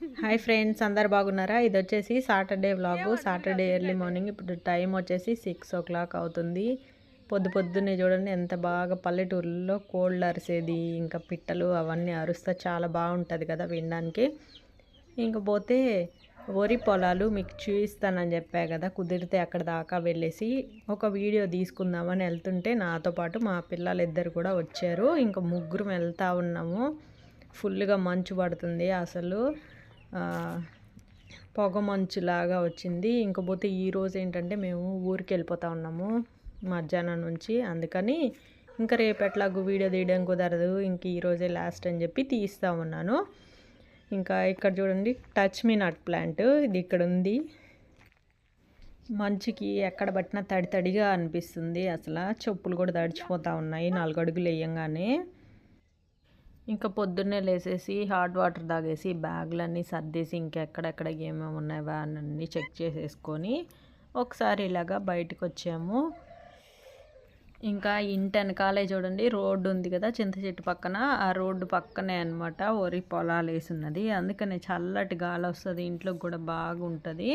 Hi friends అందరు బాగున్నారా? ఇది వచ్చేసి Saturday vlog. Saturday early morning. ఇప్పుడు టైం వచ్చేసి సిక్స్ ఓ క్లాక్ అవుతుంది. పొద్దు పొద్దున్నే చూడండి ఎంత బాగా పల్లెటూరులో కోళ్ళు అరిసేది ఇంకా పిట్టలు అవన్నీ అరుస్తే చాలా బాగుంటుంది కదా వినడానికి. ఇంకపోతే వరి పొలాలు మీకు చూపిస్తానని చెప్పా కదా కుదిరితే అక్కడ దాకా వెళ్ళేసి ఒక వీడియో తీసుకుందామని వెళ్తుంటే నాతో పాటు మా పిల్లలు ఇద్దరు కూడా వచ్చారు. ఇంకా ముగ్గురు వెళ్తూ ఉన్నాము. ఫుల్గా మంచు పడుతుంది అసలు. పొగ మంచులాగా వచ్చింది. ఇంకపోతే ఈరోజు ఏంటంటే మేము ఊరికి వెళ్ళిపోతా ఉన్నాము మధ్యాహ్నం నుంచి. అందుకని ఇంకా రేపు ఎట్లాగో వీడియో తీయడం కుదరదు. ఇంక ఈరోజే లాస్ట్ అని చెప్పి తీస్తూ ఉన్నాను. ఇంకా ఇక్కడ చూడండి టచ్ మీ నట్ ప్లాంట్ ఇది ఇక్కడ ఉంది. మంచుకి ఎక్కడ పట్టినా తడి తడిగా అనిపిస్తుంది. అసలు చెప్పులు కూడా తడిచిపోతూ ఉన్నాయి. నాలుగు అడుగులు వేయంగానే. ఇంకా పొద్దున్నే లేసేసి హాట్ వాటర్ తాగేసి బ్యాగులన్నీ సర్దేసి ఇంకెక్కడెక్కడ ఏమేమి ఉన్నాయో అన్నీ చెక్ చేసేసుకొని ఒకసారి ఇలాగా బయటకు వచ్చాము ఇంకా ఇంటి వెనకాలే చూడండి రోడ్డు ఉంది కదా చింత చెట్టు పక్కన. ఆ రోడ్డు పక్కనే అనమాట వరి పొలాలు వేసి ఉన్నది అందుకనే చల్లటి గాలి వస్తుంది ఇంట్లోకి కూడా బాగుంటుంది.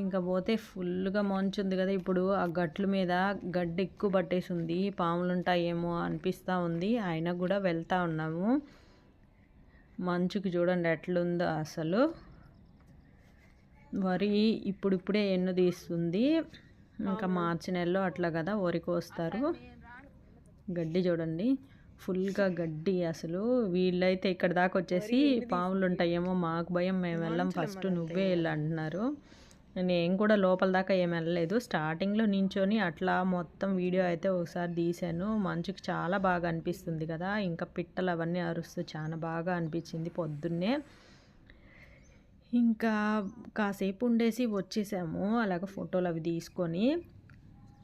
ఇంకా పోతే ఫుల్గా మంచు ఉంది కదా. ఇప్పుడు ఆ గట్ల మీద గడ్డి ఎక్కువ పట్టేసి ఉంది పాములు ఉంటాయేమో అనిపిస్తూ ఉంది. అయినా కూడా వెళ్తా ఉన్నాము. మంచుకి చూడండి ఎట్లుందో అసలు. వరి ఇప్పుడిప్పుడే ఎన్ను తీస్తుంది. ఇంకా మార్చి నెలలో అట్లా కదా వరి కోస్తారు గడ్డి చూడండి. ఫుల్గా గడ్డి అసలు. వీళ్ళైతే ఇక్కడ దాకా వచ్చేసి పాములు ఉంటాయేమో మాకు భయం. మేము వెళ్ళాం ఫస్ట్ నువ్వే వెళ్ళి అంటున్నారు నేను కూడా లోపల దాకా ఏం వెళ్ళలేదు. స్టార్టింగ్లో నించొని అట్లా మొత్తం వీడియో అయితే ఒకసారి తీశాను. మంచుకి చాలా బాగా అనిపిస్తుంది కదా. ఇంకా పిట్టలు అవన్నీ అరుస్తూ చాలా బాగా అనిపించింది పొద్దున్నే. ఇంకా కాసేపు ఉండేసి వచ్చేసాము. అలాగ ఫోటోలు అవి తీసుకొని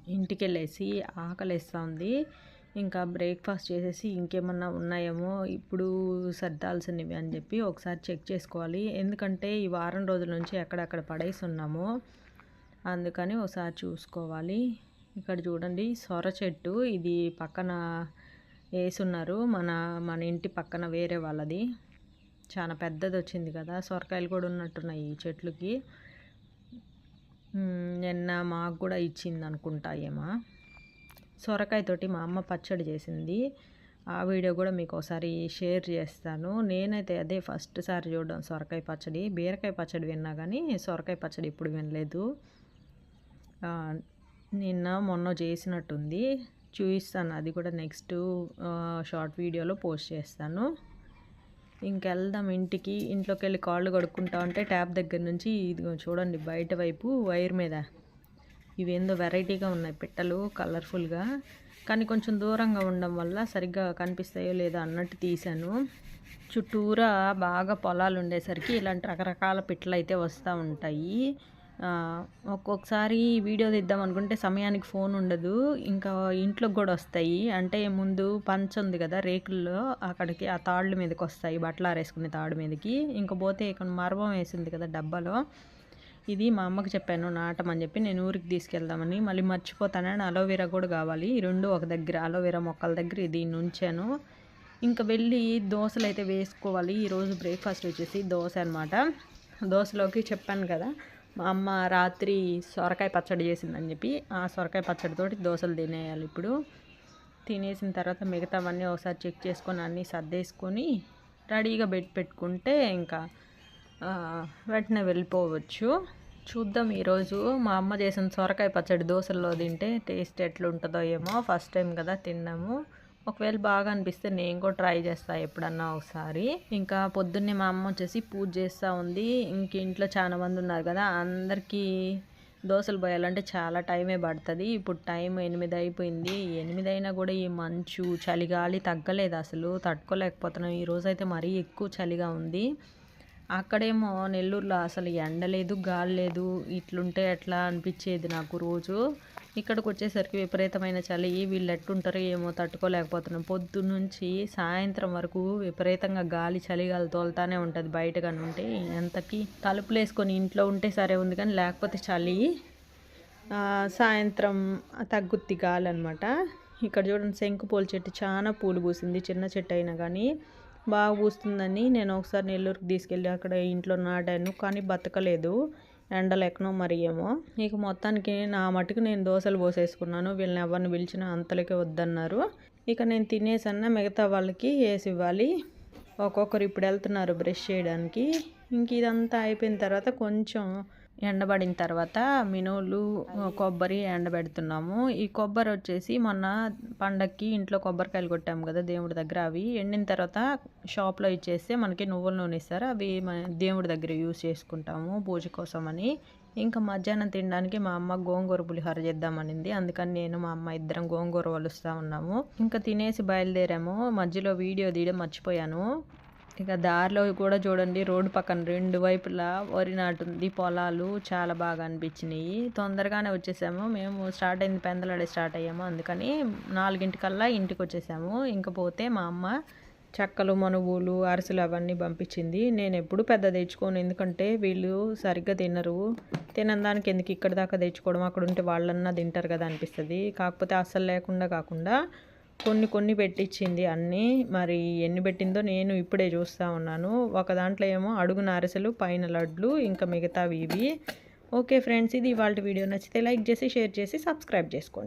ఇంటికి వెళ్ళేసి ఆకలిస్తుంది ఇంకా బ్రేక్ఫాస్ట్ చేసేసి ఇంకేమన్నా ఉన్నాయేమో ఇప్పుడు సర్దాల్సినవి అని చెప్పి ఒకసారి చెక్ చేసుకోవాలి. ఎందుకంటే ఈ వారం రోజుల నుంచి ఎక్కడెక్కడ పడేసి ఉన్నాము. అందుకని ఒకసారి చూసుకోవాలి. ఇక్కడ చూడండి సొర చెట్టు ఇది పక్కన వేసున్నారు. మన మన ఇంటి పక్కన వేరే వాళ్ళది. చాలా పెద్దది వచ్చింది కదా సొరకాయలు కూడా ఉన్నట్టున్నాయి ఈ చెట్లుకి. నిన్న మాకు కూడా ఇచ్చింది అనుకుంటా ఏమో. సొరకాయతోటి మా అమ్మ పచ్చడి చేసింది. ఆ వీడియో కూడా మీకు ఒకసారి షేర్ చేస్తాను. నేనైతే అదే ఫస్ట్ సారి చూడడం సొరకాయ పచ్చడి. బీరకాయ పచ్చడి విన్నా కానీ సొరకాయ పచ్చడి ఇప్పుడు వినలేదు. నిన్న మొన్న చేసినట్టుంది. చూపిస్తాను అది కూడా నెక్స్ట్ షార్ట్ వీడియోలో పోస్ట్ చేస్తాను. ఇంకెళ్దాం ఇంటికి. ఇంట్లోకి వెళ్ళి కాళ్ళు కడుక్కుంటా ఉంటే ట్యాప్ దగ్గర నుంచి ఇది చూడండి బయట వైపు వైర్ మీద ఇవేందో వెరైటీగా ఉన్నాయి పిట్టలు కలర్ఫుల్గా. కానీ కొంచెం దూరంగా ఉండడం వల్ల సరిగ్గా కనిపిస్తాయో లేదో అన్నట్టు తీశాను. చుట్టూరా బాగా పొలాలు ఉండేసరికి ఇలాంటి రకరకాల పిట్టలు అయితే వస్తూ ఉంటాయి. ఒక్కొక్కసారి వీడియో తీద్దాం అనుకుంటే సమయానికి ఫోన్ ఉండదు. ఇంకా ఇంట్లోకి కూడా వస్తాయి. అంటే ముందు పంచ ఉంది కదా రేకుల్లో అక్కడికి ఆ తాళ్ళు మీదకి వస్తాయి. బట్టలు ఆరేసుకునే తాడు మీదకి. ఇంకా పోతే ఇక్కడ మర్మం వేసింది కదా డబ్బాలో. ఇది మా అమ్మకి చెప్పాను నాటమని చెప్పి నేను ఊరికి తీసుకెళ్దామని. మళ్ళీ మర్చిపోతానని అలోవెరా కూడా కావాలి. ఈ రెండు ఒక దగ్గర అలోవెరా మొక్కల దగ్గర ఇది ఉంచాను ఇంకా వెళ్ళి దోశలు అయితే వేసుకోవాలి. ఈరోజు బ్రేక్ఫాస్ట్ వచ్చేసి దోశ అనమాట దోశలోకి చెప్పాను కదా మా అమ్మ రాత్రి సొరకాయ పచ్చడి చేసిందని చెప్పి ఆ సొరకాయ పచ్చడితోటి దోశలు తినేయాలి ఇప్పుడు. తినేసిన తర్వాత మిగతావన్నీ ఒకసారి చెక్ చేసుకొని అన్నీ సర్దేసుకొని రెడీగా పెట్టి పెట్టుకుంటే ఇంకా వెంటనే వెళ్ళిపోవచ్చు. చూద్దాం ఈరోజు. మా అమ్మ చేసిన సొరకాయ పచ్చడి దోశల్లో తింటే టేస్ట్ ఎట్లుంటుందో ఏమో. ఫస్ట్ టైం కదా తిన్నాము. ఒకవేళ బాగా అనిపిస్తే నేను కూడా ట్రై చేస్తా ఎప్పుడన్నా ఒకసారి. ఇంకా పొద్దున్నే మా అమ్మ వచ్చేసి పూజ చేస్తూ ఉంది. ఇంక ఇంట్లో చాలా మంది ఉన్నారు కదా అందరికీ దోశలు పోయాలంటే చాలా టైమే పడుతుంది. ఇప్పుడు టైం ఎనిమిది అయిపోయింది. ఎనిమిది అయినా కూడా ఈ మంచు చలిగాలి తగ్గలేదు అసలు. తట్టుకోలేకపోతున్నాం. ఈరోజు అయితే మరీ ఎక్కువ చలిగా ఉంది. అక్కడేమో నెల్లూరులో అసలు ఎండ లేదు గాలి లేదు ఇట్లుంటే ఎట్లా అనిపించేది నాకు రోజు. ఇక్కడికి వచ్చేసరికి విపరీతమైన చలి వీళ్ళు ఎట్టుంటారో ఏమో తట్టుకోలేకపోతున్నాం. పొద్దు నుంచి సాయంత్రం వరకు విపరీతంగా గాలి చలిగాలి తోలుతానే ఉంటుంది బయట కానీ ఉంటే. ఎంతకి తలుపులు వేసుకొని ఇంట్లో ఉంటే సరే ఉంది కానీ లేకపోతే చలి సాయంత్రం తగ్గుద్ది గాలి అనమాట ఇక్కడ చూడండి శంకు పూల చెట్టు చాలా పూలు పూసింది చిన్న చెట్టు అయినా కానీ. బాగా పూస్తుందని నేను ఒకసారి నెల్లూరుకి తీసుకెళ్ళి అక్కడ ఇంట్లో నాటాను కానీ బతకలేదు. ఎండలు ఎక్కనో మరి ఏమో. ఇక మొత్తానికి నా మటుకు నేను దోశలు పోసేసుకున్నాను. వీళ్ళని ఎవరిని పిలిచినా అంతలకే వద్దన్నారు. ఇక నేను తినేసన్నా మిగతా వాళ్ళకి వేసి ఇవ్వాలి. ఒక్కొక్కరు ఇప్పుడు వెళ్తున్నారు బ్రష్ చేయడానికి. ఇంక ఇదంతా అయిపోయిన తర్వాత కొంచెం ఎండబడిన తర్వాత మినువులు కొబ్బరి ఎండబెడుతున్నాము. ఈ కొబ్బరి వచ్చేసి మొన్న పండక్కి ఇంట్లో కొబ్బరికాయలు కొట్టాము కదా దేవుడి దగ్గర. అవి ఎండిన తర్వాత షాప్లో ఇచ్చేస్తే మనకి నువ్వుల నూనె ఇస్తారు. అవి దేవుడి దగ్గర యూస్ చేసుకుంటాము పూజ కోసం అని ఇంకా మధ్యాహ్నం తినడానికి మా అమ్మ గోంగూర పులిహోర చేద్దామనింది. అందుకని నేను మా అమ్మ ఇద్దరం గోంగూర వలుస్తూ ఉన్నాము. ఇంకా తినేసి బయలుదేరాము. మధ్యలో వీడియో తీయడం మర్చిపోయాను. ఇక దారిలో కూడా చూడండి రోడ్డు పక్కన రెండు వైపులా వరి నాటుంది పొలాలు చాలా బాగా అనిపించినాయి. తొందరగానే వచ్చేసాము. మేము స్టార్ట్ అయింది పెందలాడే స్టార్ట్ అయ్యాము. అందుకని నాలుగింటికల్లా ఇంటికి వచ్చేసాము. ఇంకపోతే మా అమ్మ చెక్కలు మనువులు అరిసెలు అవన్నీ పంపించింది. నేను ఎప్పుడు పెద్ద తెచ్చుకోను. ఎందుకంటే వీళ్ళు సరిగ్గా తినరు. తినని దానికి ఎందుకు ఇక్కడ దాకా తెచ్చుకోవడం? అక్కడ ఉంటే వాళ్ళన్నా తింటారు కదా అనిపిస్తుంది. కాకపోతే అస్సలు లేకుండా కాకుండా కొన్ని కొన్ని పెట్టించింది అన్నీ. మరి ఎన్ని పెట్టిందో నేను ఇప్పుడే చూస్తూ ఉన్నాను. ఒక దాంట్లో ఏమో అడుగున అరిసెలు పైన లడ్లు ఇంకా మిగతావి ఇవి. ఓకే ఫ్రెండ్స్ ఇది ఇవాళ వీడియో. నచ్చితే లైక్ చేసి షేర్ చేసి సబ్స్క్రైబ్ చేసుకోండి.